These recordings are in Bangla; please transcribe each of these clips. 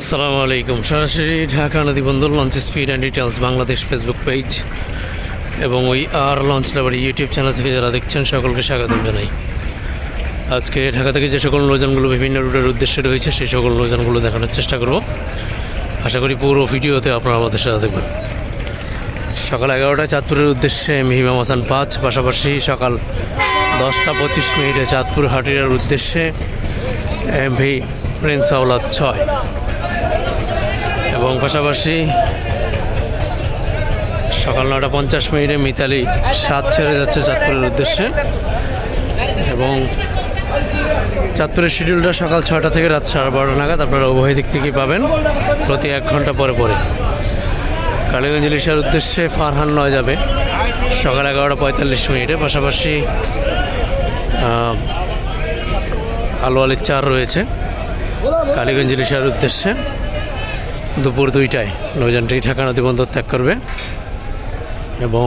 আসসালামু আলাইকুম। সরাসরি ঢাকা নদী বন্দর launch speed and details Bangladesh Facebook page এবং ওই আর লঞ্চ লাভার ইউটিউব চ্যানেল থেকে যারা দেখছেন, সকলকে স্বাগতম জানাই। আজকে ঢাকা থেকে যে সকল নৌযানগুলো বিভিন্ন রুটের উদ্দেশ্যে রয়েছে, সেই সকল নৌযানগুলো দেখানোর চেষ্টা করব। আশা করি পুরো ভিডিওতে আপনারা আমাদের সাথে দেখবেন সকাল এগারোটায় চাঁদপুরের উদ্দেশ্যে মিহিমাম হাসান পাঁচ, পাশাপাশি সকাল দশটা পঁচিশ মিনিটে চাঁদপুর হাটিয়ার উদ্দেশ্যে এম ভি প্রিন্স আওলাদ ছয়। এবং পাশাপাশি সকাল নটা পঞ্চাশ মিনিটে মিতালি সাত ছেড়ে যাচ্ছে চাঁদপুরের উদ্দেশ্যে। এবং চাঁদপুরের শিডিউলটা সকাল ছটা থেকে রাত সাড়ে বারোটা নাগাদ আপনারা উভয় দিক থেকেই পাবেন প্রতি এক ঘণ্টা পরে পরে। কালীগঞ্জ ইলিশার উদ্দেশ্যে ফারহান নয় যাবে সকাল এগারোটা পঁয়তাল্লিশ মিনিটে। পাশাপাশি আলু আলির চার রয়েছে কালীগঞ্জ ইলিশার উদ্দেশ্যে। দুপুর দুইটায় নৌযানটি ঢাকা নদী বন্দর ত্যাগ করবে এবং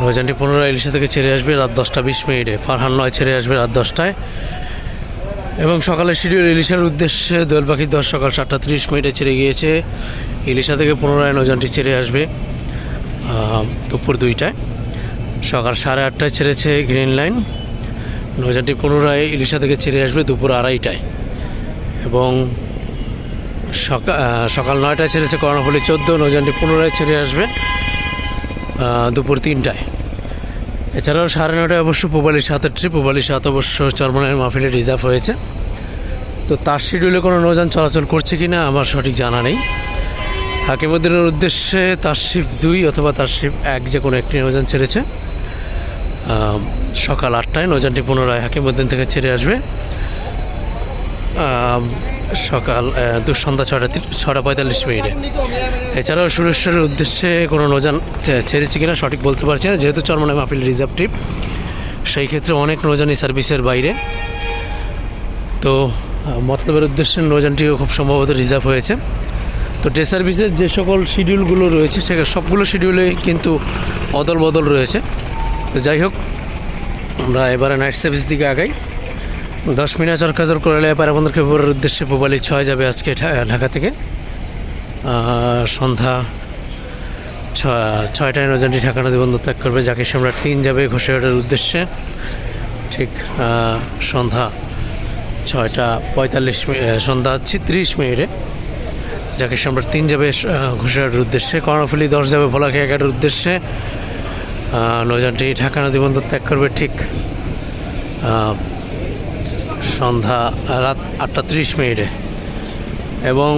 নৌযানটি পুনরায় ইলিশা থেকে ছেড়ে আসবে রাত দশটা বিশ মিনিটে। ফারহান নয়, ছেড়ে আসবে রাত দশটায়। এবং সকালে শিডিউল ইলিশার উদ্দেশ্যে দোয়েল পাখি দশ সকাল সাতটা তিরিশ মিনিটে ছেড়ে গিয়েছে। ইলিশা থেকে পুনরায় নৌযানটি ছেড়ে আসবে দুপুর দুইটায়। সকাল সাড়ে আটটায় ছেড়েছে গ্রিন লাইন। নৌযানটি পুনরায় ইলিশা থেকে ছেড়ে আসবে দুপুর আড়াইটায়। এবং সকাল নয়টায় ছেড়েছে কর্ণফুলি চোদ্দ, নৌযানটি পুনরায় ছেড়ে আসবে দুপুর তিনটায়। এছাড়াও সাড়ে নটায় অবশ্য পুবালি সাতের ট্রিপ পুবালি সাত অবশ্য চরমনের মাহফিলে রিজার্ভ হয়েছে। তো তার শিডিউলে কোনো নৌযান চলাচল করছে কি না, আমার সঠিক জানা নেই। হাকিমুদ্দিনের উদ্দেশ্যে তার শিফট দুই অথবা তার শিফট এক যে কোনো একটি নৌযান ছেড়েছে। সকাল আটটায় নৌযানটি পুনরায় হাকিমুদ্দিন থেকে ছেড়ে আসবে। সকাল আহ, দু সন্ধ্যা ছটা ছটা পঁয়তাল্লিশ মিনিটে। এছাড়াও সুরেশ্বরের উদ্দেশ্যে কোনো নৌযান ছে- ছেড়েছে কিনা সঠিক বলতে পারছি না যেহেতু চরমনায় মাহফিল রিজার্ভ ট্রিপ সেই ক্ষেত্রে অনেক নৌযানই সার্ভিসের বাইরে। তো মতলবের উদ্দেশ্যে নৌযানটিও খুব সম্ভবত রিজার্ভ হয়েছে। তো ডে সার্ভিসের যে সকল শিডিউলগুলো রয়েছে সে সবগুলো শিডিউলে কিন্তু অদল বদল রয়েছে। তো যাই হোক আমরা এবারে নাইট সার্ভিস দিকে আগাই। দশ মিনিট চরকাজর করলে পারাবন্দর খেপুরের উদ্দেশ্যে পুবালি ছয় যাবে আজকে ঢাকা থেকে। সন্ধ্যা ছয়টায় নজনটি ঢাকা নদী বন্দর ত্যাগ করবে। জাকির সম্রাট তিন যাবে ঘোষেহাটের উদ্দেশ্যে। ঠিক সন্ধ্যা ছয়টা পঁয়তাল্লিশ সন্ধ্যা ত্রিশ মিনিটে। জাকির সম্রাট তিন যাবে ঘোষেহাটের উদ্দেশ্যে। কর্ণফুলি দশ যাবে ভোলাখি এগারোর উদ্দেশ্যে। আহ, নৌযানটি ঢাকা নদী বন্দর ত্যাগ করবে। ঠিক সন্ধ্যা, রাত আটটা ত্রিশ মিনিটে। এবং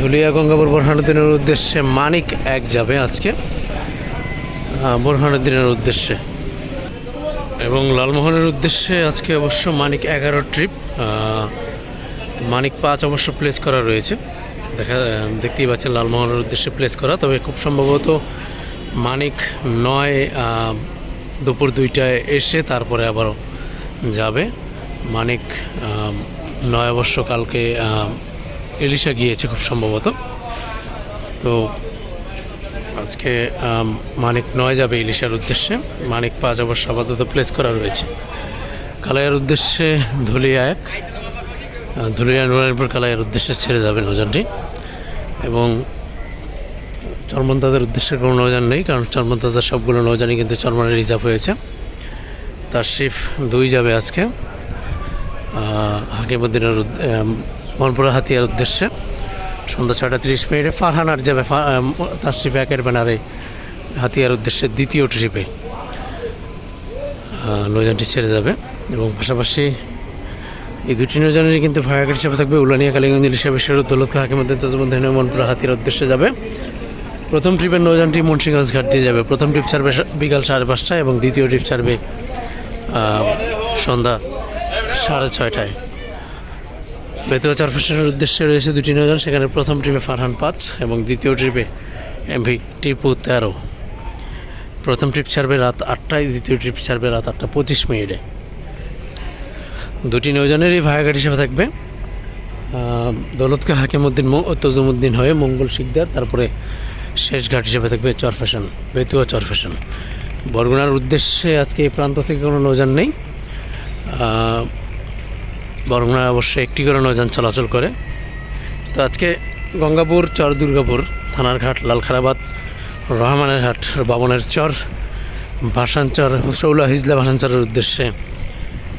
ধুলিয়া গঙ্গাপুর বোরহানুদ্দিনের উদ্দেশ্যে মানিক এক যাবে আজকে বোরহানুদ্দিনের উদ্দেশ্যে। এবং লালমোহনের উদ্দেশ্যে আজকে অবশ্য মানিক এগারো ট্রিপ মানিক পাঁচ অবশ্য প্লেস করা রয়েছে। দেখা, দেখতেই পাচ্ছেন লালমোহনের উদ্দেশ্যে প্লেস করা। তবে খুব সম্ভবত মানিক নয় দুপুর দুইটায় এসে তারপরে আবারও যাবে। মানিক নয় অবশ্য কালকে এলিশা গিয়েছে খুব সম্ভবত। তো আজকে মানিক নয় যাবে ইলিশার উদ্দেশ্যে। মানিক পাঁচ অবশ্য আপাতত প্লেস করা রয়েছে। কালাইয়ের উদ্দেশ্যে ধুলিয়া এক। ধুলিয়া নুরানপুর কালাইয়ের উদ্দেশ্যে ছেড়ে যাবে নৌযানটি এবং চরমন্তাদের উদ্দেশ্যে কোনো নৌযান নেই, কারণ চরমন্তাদের সবগুলো নৌযানই কিন্তু চরমনে রিজার্ভ হয়েছে। তার শিফ দুই যাবে আজকে। হাকিমুদ্দিনের মনপুরা হাতিয়ার উদ্দেশ্যে সন্ধ্যা ছটা তিরিশ মিনিটে ফারহানার যাবে ফা- তার শিফ একের ব্যানারে হাতিয়ার উদ্দেশ্যে দ্বিতীয় ট্রিপে নৌযানটি ছেড়ে যাবে এবং পাশাপাশি এই দুটি নৌযানেরই কিন্তু ফায়ার হিসাবে থাকবে উলানিয়া, কালীগঞ্জ হিসাবে শেরুদ দৌলত হাকিমুদ্দিন তাজমুদ্দিন মনপুরা হাতিয়ার উদ্দেশ্যে যাবে। প্রথম ট্রিপের নৌযানটি মুন্সিগঞ্জ ঘাট দিয়ে যাবে। প্রথম ট্রিপ ছাড়বে বিকাল সাড়ে পাঁচটায় এবং দ্বিতীয় ট্রিপ ছাড়বে সন্ধ্যা সাড়ে ছয়টায়। বেতুয়া চরফেশনের উদ্দেশ্যে রয়েছে দুটি নৌযান সেখানে প্রথম ট্রিপে ফারহান পাঁচ এবং দ্বিতীয় ট্রিপে এমভি টিপু তেরো। প্রথম ট্রিপ ছাড়বে রাত আটটায়, দ্বিতীয় ট্রিপ ছাড়বে রাত আটটা পঁচিশ মিনিটে। দুটি নৌযানেরই ভায়াঘাট হিসেবে থাকবে। দৌলতকে হাকিমুদ্দিন মো- তজুমুদ্দিন হয়ে মঙ্গল শিকদার, তারপরে শেষ ঘাট হিসেবে থাকবে চরফেশন বেতুয়া চরফেশন বরগুনার উদ্দেশ্যে আজকে এই প্রান্ত থেকে কোনো নৌযান নেই। আহ, বরগুনায় অবশ্যই একটি করে নৌযান চলাচল করে। তো আজকে গঙ্গাপুর চর দুর্গাপুর থানার ঘাট লালখারাবাদ রহমানের ঘাট বাবনের চর ভাসানচর হুসৌলা হিজলা ভাসানচরের উদ্দেশ্যে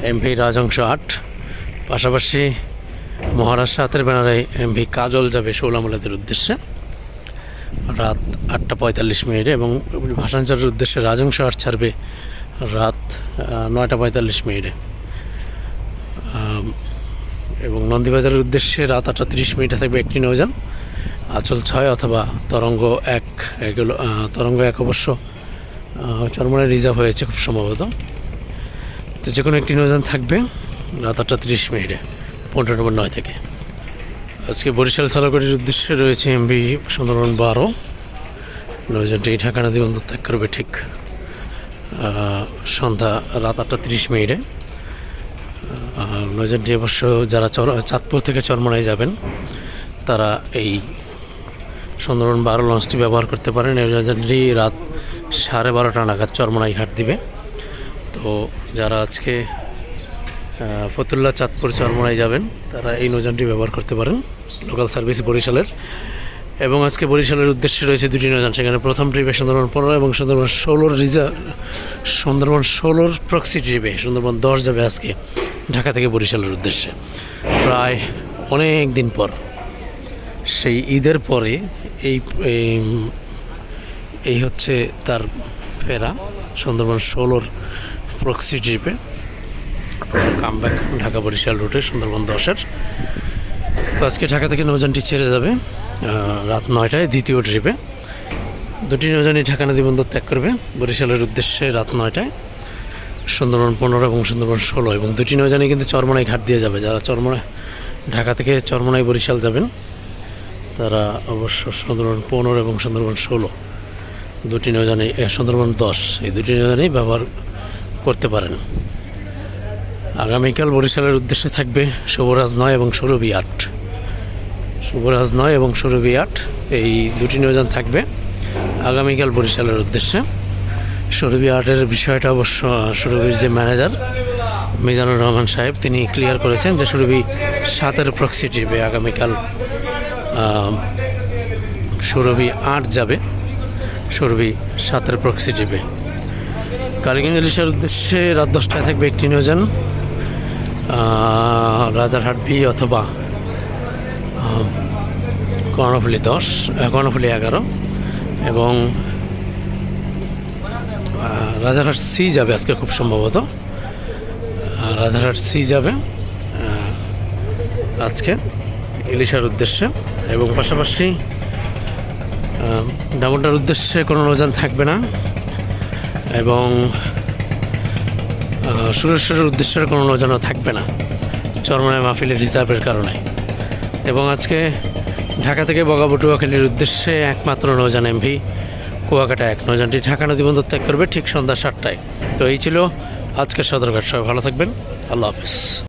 এমভি রাজংশ আট। পাশাপাশি মহারাষ্ট্র হাতের ব্যানারে এমভি কাজল যাবে শৌলামুলাদের উদ্দেশ্যে। রাত আটটা পঁয়তাল্লিশ মিনিটে এবং ভাসানচরের উদ্দেশ্যে রাজংশ আট ছাড়বে রাত নয়টা পঁয়তাল্লিশ মিনিটে। এবং নন্দীবাজারের উদ্দেশ্যে রাত আটটা তিরিশ মিনিটে থাকবে একটি নৌযান। আচল ছয় অথবা তরঙ্গ এক, এগুলো তরঙ্গ এক অবশ্য চরমনে রিজার্ভ হয়েছে খুব সম্ভবত। তো যে কোনো একটি নৌযান থাকবে রাত আটটা তিরিশ মিনিটে পনেরো নম্বর নয় থেকে। আজকে বরিশাল সালাগড়ির উদ্দেশ্যে রয়েছে এমবি সুন্দরবন বারো। নৌযানটি ঢাকা নদী বন্দর ত্যাগ করবে ঠিক সন্ধ্যা রাত আটটা তিরিশ মিনিটে। নৌযানটি অবশ্য যারা চর চাঁদপুর থেকে চরমনায় যাবেন, তারা এই সুন্দরবন বারো লঞ্চটি ব্যবহার করতে পারেন। এই নৌযানটি রাত সাড়ে বারোটা নাগাদ চরমনাই ঘাট দিবে। তো যারা আজকে ফতুল্লা চাঁদপুর চরমনায় যাবেন, তারা এই নৌযানটি ব্যবহার করতে পারেন, লোকাল সার্ভিস বরিশালের। এবং আজকে বরিশালের উদ্দেশ্যে রয়েছে দুটি নৌযান। সেখানে প্রথম ট্রিপে সুন্দরবন পনেরো এবং সুন্দরবন ষোলোর রিজার্ভ সুন্দরবন ষোলোর প্রক্সি ট্রিপে সুন্দরবন দশ যাবে আজকে। ঢাকা থেকে বরিশালের উদ্দেশ্যে। প্রায় অনেক দিন পর, সেই ঈদের পরে এই, এই- হচ্ছে তার ফেরা সুন্দরবন ষোলোর প্রক্সি ট্রিপে কামব্যাক ঢাকা বরিশাল রুটে সুন্দরবন দশের। তো আজকে ঢাকা থেকে নৌযানটি ছেড়ে যাবে রাত নয়টায় দ্বিতীয় ট্রিপে দুটি নৌযানই ঢাকা নদী বন্দর ত্যাগ করবে, বরিশালের উদ্দেশ্যে রাত নয়টায়। সুন্দরবন পনেরো এবং সুন্দরবন ষোলো এবং দুটি নৌযানই কিন্তু চরমনাই ঘাট দিয়ে যাবে। যারা চরমনায় ঢাকা থেকে চরমনাই বরিশাল যাবেন তারা অবশ্য সুন্দরবন পনেরো এবং সুন্দরবন ষোলো। দুটি এ, সুন্দরবন দশ। এই দুটি নৌযানই ব্যবহার করতে পারেন। আগামীকাল বরিশালের উদ্দেশ্যে থাকবে শুভরাজ নয় এবং সৌরভী আট। শুভরাজ নয় এবং সৌরভী আট এই দুটি নৌযান থাকবে আগামীকাল বরিশালের উদ্দেশ্যে। সৌরভী আর্টের বিষয়টা অবশ্য সৌরভীর যে ম্যানেজার মিজানুর রহমান সাহেব তিনি ক্লিয়ার করেছেন যে সুরভি সাতের প্রক্সি ট্রিপে আগামীকাল সুরভি আট যাবে সুরভি সাতের প্রক্সি ট্রিপে কালীগঞ্জ ইলিশের উদ্দেশ্যে রাত দশটায় থাকবে একটি আহ, রাজারহাট ভি অথবা কর্ণফুলি দশ কর্ণফুলি এগারো এবং রাজারহাট সি যাবে আজকে খুব সম্ভবত। রাজারহাট সি যাবে আজকে ইলিশার উদ্দেশ্যে এবং পাশাপাশি আহ, ডামোটার উদ্দেশ্যে কোনো নৌযান থাকবে না এবং সুরেশ্বরের উদ্দেশ্যে কোনো নৌযানও থাকবে না চরমনায় মাহফিলের রিজার্ভের কারণে। এবং আজকে ঢাকা থেকে বগাবটুয়াখালীর উদ্দেশ্যে একমাত্র নৌযান এমভি কুয়াকাটা এক নয়জনটি ঢাকা নদী বন্দর ত্যাগ করবে ঠিক সন্ধ্যা সাতটায়। তো এই ছিল আজকের সদরঘাট। সবাই ভালো থাকবেন। আল্লাহ হাফিজ।